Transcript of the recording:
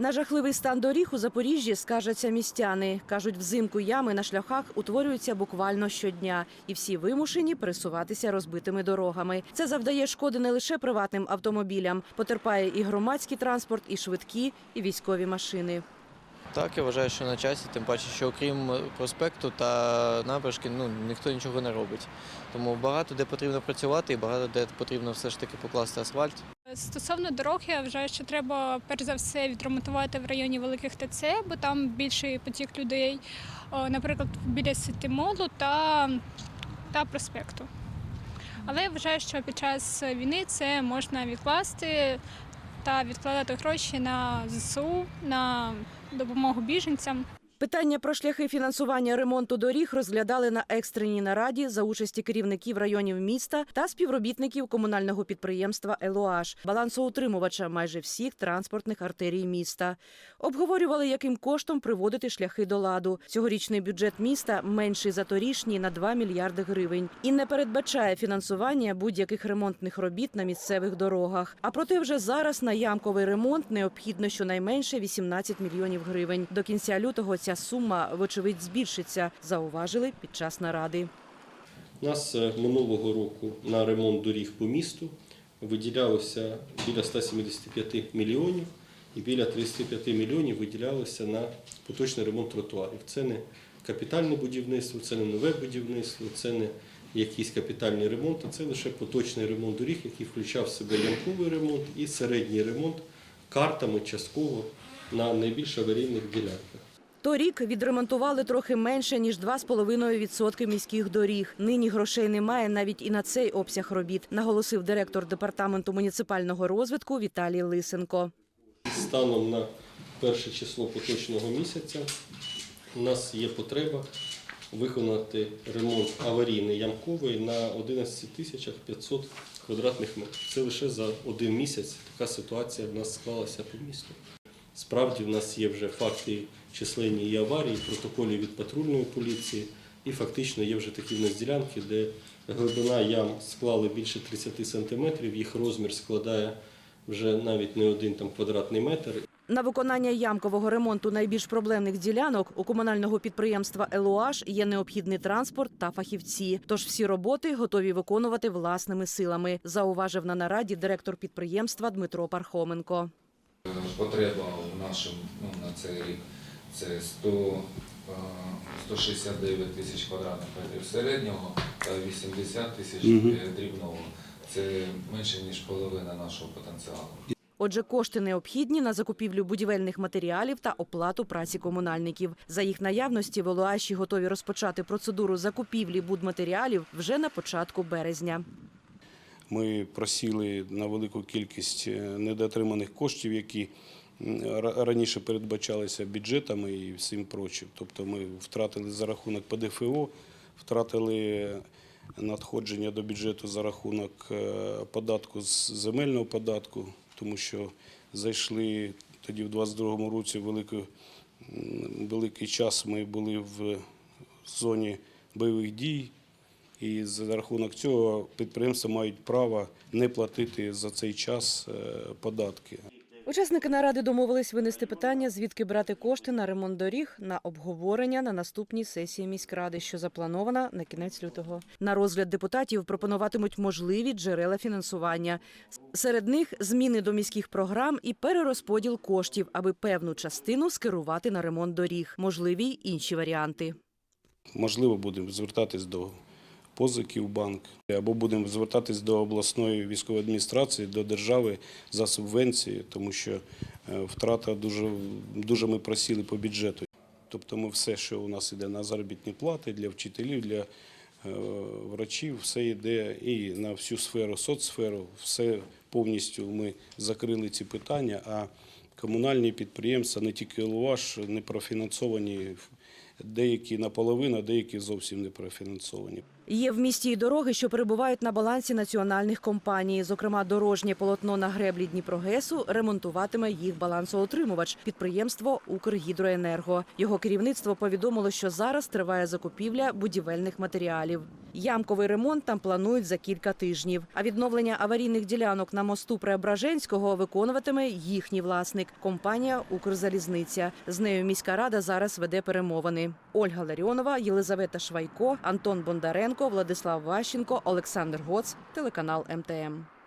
На жахливий стан доріг у Запоріжжі скаржаться містяни. Кажуть, взимку ями на шляхах утворюються буквально щодня, і всі вимушені пересуватися розбитими дорогами. Це завдає шкоди не лише приватним автомобілям, потерпає і громадський транспорт, і швидкі, і військові машини. Так, я вважаю, що на часі, тим паче, що окрім проспекту та набережки, ну ніхто нічого не робить. Тому багато де потрібно працювати і багато де потрібно все ж таки покласти асфальт. Стосовно дорог, я вважаю, що треба перш за все відремонтувати в районі великих ТЦ, бо там більший потік людей, наприклад, біля Ситимолу та, та проспекту. Але я вважаю, що під час війни це можна відкласти та відкладати гроші на ЗСУ, на допомогу біженцям. Питання про шляхи фінансування ремонту доріг розглядали на екстреній нараді за участі керівників районів міста та співробітників комунального підприємства «Елоаш», балансоутримувача майже всіх транспортних артерій міста. Обговорювали, яким коштом приводити шляхи до ладу. Цьогорічний бюджет міста менший за торішній на 2 мільярди гривень і не передбачає фінансування будь-яких ремонтних робіт на місцевих дорогах. А проте вже зараз на ямковий ремонт необхідно щонайменше 18 мільйонів гривень. До кінця лютого ця сума, вочевидь, збільшиться, зауважили під час наради. У нас е, минулого року на ремонт доріг по місту виділялося біля 175 мільйонів і біля 35 мільйонів виділялося на поточний ремонт тротуарів. Це не капітальне будівництво, це не нове будівництво, це не якісь капітальні ремонти, це лише поточний ремонт доріг, який включав в себе ямковий ремонт і середній ремонт картами частково на найбільш аварійних ділянках. Торік відремонтували трохи менше ніж 2,5% міських доріг. Нині грошей немає навіть і на цей обсяг робіт, наголосив директор департаменту муніципального розвитку Віталій Лисенко. Станом на перше число поточного місяця у нас є потреба виконати ремонт аварійний ямковий на 11 тисячах 500 квадратних метрів. Це лише за один місяць така ситуація в нас склалася по місту. Справді в нас є вже факти численні і аварії, протоколів від патрульної поліції, і фактично є вже такі в нас ділянки, де глибина ям склали більше 30 сантиметрів, їх розмір складає вже навіть не один там квадратний метр. На виконання ямкового ремонту найбільш проблемних ділянок у комунального підприємства «Елуаш» є необхідний транспорт та фахівці. Тож всі роботи готові виконувати власними силами, зауважив на нараді директор підприємства Дмитро Пархоменко. Потреба у нашому ну, на цей рік це 100, е, 169 тисяч квадратних метрів середнього та 80 тисяч е, дрібного. Це менше ніж половина нашого потенціалу. Отже, кошти необхідні на закупівлю будівельних матеріалів та оплату праці комунальників. За їх наявності в готові розпочати процедуру закупівлі будматеріалів вже на початку березня. Ми просіли на велику кількість е, недотриманих коштів, які раніше передбачалися бюджетами і всім прочим. Тобто ми втратили за рахунок ПДФО, втратили надходження до бюджету за рахунок е, податку з земельного податку, тому що зайшли тоді в 22-му році великий, великий час. Ми були в зоні бойових дій. І за рахунок цього підприємства мають право не платити за цей час е, податки. Учасники наради домовились винести питання, звідки брати кошти на ремонт доріг на обговорення на наступній сесії міськради, що запланована на кінець лютого. На розгляд депутатів пропонуватимуть можливі джерела фінансування. Серед них зміни до міських програм і перерозподіл коштів, аби певну частину скерувати на ремонт доріг. Можливі й інші варіанти. Можливо, будемо звертатись до позики в банк, або будемо звертатись до обласної військової адміністрації, до держави за субвенції, тому що е, втрата дуже, дуже ми просіли по бюджету. Тобто ми все, що у нас йде на заробітні плати для вчителів, для е, врачів, все йде і на всю сферу, соцсферу, все повністю ми закрили ці питання, а комунальні підприємства, не тільки ЛУАШ, не профінансовані, деякі наполовину, а деякі зовсім не профінансовані. Є в місті й дороги, що перебувають на балансі національних компаній. Зокрема, дорожнє полотно на греблі Дніпрогесу ремонтуватиме їх балансоотримувач підприємство Укргідроенерго. Його керівництво повідомило, що зараз триває закупівля будівельних матеріалів. Ямковий ремонт там планують за кілька тижнів. А відновлення аварійних ділянок на мосту Преображенського виконуватиме їхній власник компанія Укрзалізниця. З нею міська рада зараз веде перемовини. Ольга Ларіонова, Єлизавета Швайко, Антон Бондаренко, Владислав Ващенко, Олександр Гоц, телеканал МТМ.